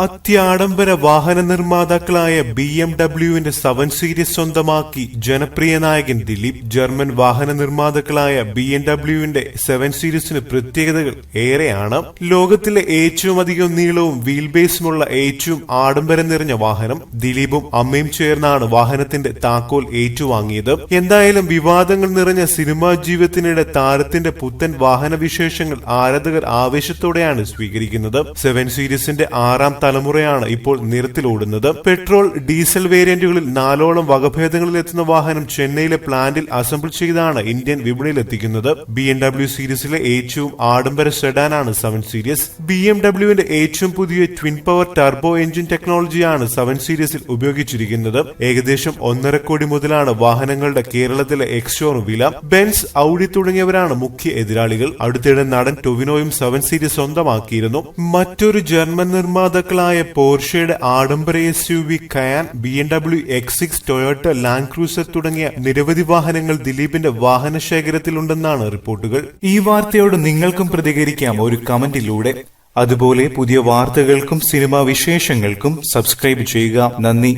അത്യാഡംബര വാഹന നിർമ്മാതാക്കളായ B M ഡബ്ല്യുവിന്റെ സെവൻ സീരീസ് സ്വന്തമാക്കി ജനപ്രിയ നായകൻ ദിലീപ് ജർമ്മൻ വാഹന നിർമ്മാതാക്കളായ ബി എം ഡബ്ല്യുവിന്റെ സെവൻ സീരീസിന് പ്രത്യേകതകൾ ഏറെയാണ്. ലോകത്തിലെ ഏറ്റവും അധികം നീളവും വീൽ ബേസുമുള്ള ഏറ്റവും ആഡംബരം നിറഞ്ഞ വാഹനം ദിലീപും അമ്മയും ചേർന്നാണ് വാഹനത്തിന്റെ താക്കോൽ ഏറ്റുവാങ്ങിയത്. എന്തായാലും വിവാദങ്ങൾ നിറഞ്ഞ സിനിമാ ജീവിതത്തിനിടെ താരത്തിന്റെ പുത്തൻ വാഹന വിശേഷങ്ങൾ ആരാധകർ ആവേശത്തോടെയാണ് സ്വീകരിക്കുന്നത്. സെവൻ സീരീസിന്റെ ആറാം തലമുറയാണ് ഇപ്പോൾ നിരത്തിലോടുന്നത് പെട്രോൾ ഡീസൽ വേരിയന്റുകളിൽ നാലോളം വകഭേദങ്ങളിൽ എത്തുന്ന വാഹനം ചെന്നൈയിലെ പ്ലാന്റിൽ അസംബിൾ ചെയ്താണ് ഇന്ത്യൻ വിപണിയിൽ എത്തിക്കുന്നത് ബി എം ഡബ്ല്യു സീരീസിലെ ഏറ്റവും ആഡംബര സെഡാനാണ് സെവൻ സീരീസ്. ബി എം ഡബ്ല്യുവിന്റെ ഏറ്റവും പുതിയ ട്വിൻ പവർ ടർബോ എഞ്ചിൻ ടെക്നോളജിയാണ് സെവൻ സീരീസിൽ ഉപയോഗിച്ചിരിക്കുന്നത്. ഏകദേശം ഒന്നര കോടി മുതലാണ് വാഹനങ്ങളുടെ കേരളത്തിലെ എക്സ്ഷോറും വില. ബെൻസ് ഔഡി തുടങ്ങിയവരാണ് മുഖ്യ എതിരാളികൾ. അടുത്തിടെ നടൻ ടൊവിനോയും സെവൻ സീരീസ് സ്വന്തമാക്കിയിരുന്നു. മറ്റൊരു ജർമ്മൻ നിർമ്മാതാക്കളായ പോർഷയുടെ ആഡംബര S U V Cayenne B M W X six Toyota Land Cruiser തുടങ്ങിയ നിരവധി വാഹനങ്ങൾ ദിലീപിന്റെ വാഹന ശേഖരത്തിലുണ്ടെന്നാണ് റിപ്പോർട്ടുകൾ. ഈ വാർത്തയോട് നിങ്ങൾക്കും പ്രതികരിക്കാം ഒരു കമന്റിലൂടെ. അതുപോലെ പുതിയ വാർത്തകൾക്കും സിനിമാ വിശേഷങ്ങൾക്കും സബ്സ്ക്രൈബ് ചെയ്യുക. നന്ദി.